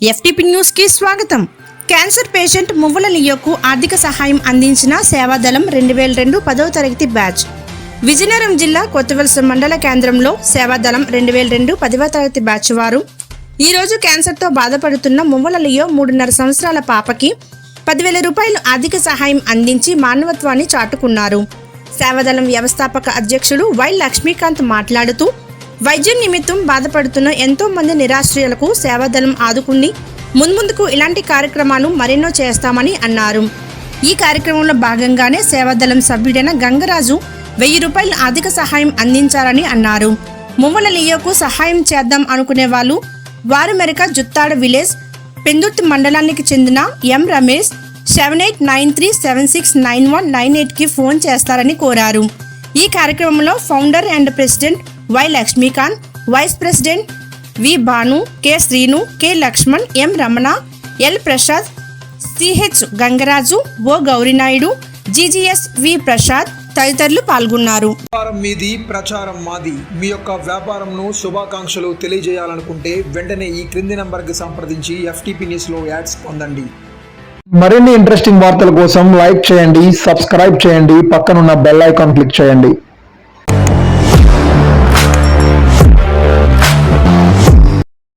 FTP న్యూస్కి స్వాగతం. Cancer patient మువ్వల నియోకు ఆర్థిక సహాయం అందించిన సేవాదళం రెండు వేల రెండు పదవ తరగతి బ్యాచ్. విజయనగరం జిల్లా కొత్తవలస మండల కేంద్రంలో సేవాదళం రెండు వేల రెండు పదవ తరగతి బ్యాచ్ వారు. ఈ రోజు క్యాన్సర్తో బాధపడుతున్న మువ్వల లియో మూడున్నర సంవత్సరాల పాపకి పదివేల రూపాయలు ఆర్థిక సహాయం అందించి మానవత్వాన్ని చాటుకున్నారు. సేవాదళం వ్యవస్థాపక అధ్యక్షుడు వై లక్ష్మీకాంత్ మాట్లాడుతూ వైద్యం నిమిత్తం బాధపడుతున్న ఎంతో మంది నిరాశ్రయులకు సేవాదళం ఆదుకుని ముందుకు ఇలాంటి కార్యక్రమాలు మరెన్నో చేస్తామని అన్నారు. ఈ కార్యక్రమంలో భాగంగానే సేవాదళం సభ్యుడైన గంగరాజు వెయ్యి రూపాయల ఆర్థిక సహాయం అందించారని అన్నారు. మువ్వల లియోకు సహాయం చేద్దాం అనుకునే వాళ్ళు వారు మెరక జుత్తాడ విలేజ్ పెందుర్తి మండలానికి చెందిన M Ramesh seven eight nine three seven six nine one nine ఎయిట్కి ఫోన్ చేస్తారని కోరారు. ఈ కార్యక్రమంలో founder and president Y Lakshmikanth vice president V Bhanu K Srinu K Lakshman M Ramana L Prasad CH Gangaraju O Gourinaidu GGS V Prasad తదితరులు పాల్గొన్నారు. వ్యాపారం మీది ప్రచారం మాది. మీ యొక్క వ్యాపారంను శుభాకాంక్షలు తెలియజేయాలనుకుంటే వెంటనే ఈ క్రింది నంబర్కి సంప్రదించి ఎఫ్టీపీ న్యూస్లో యాడ్స్ పొందండి. మరిన్ని ఇంట్రెస్టింగ్ వార్తల కోసం లైక్ చేయండి సబ్స్క్రైబ్ చేయండి పక్కనున్న బెల్ ఐకాన్ క్లిక్ చేయండి.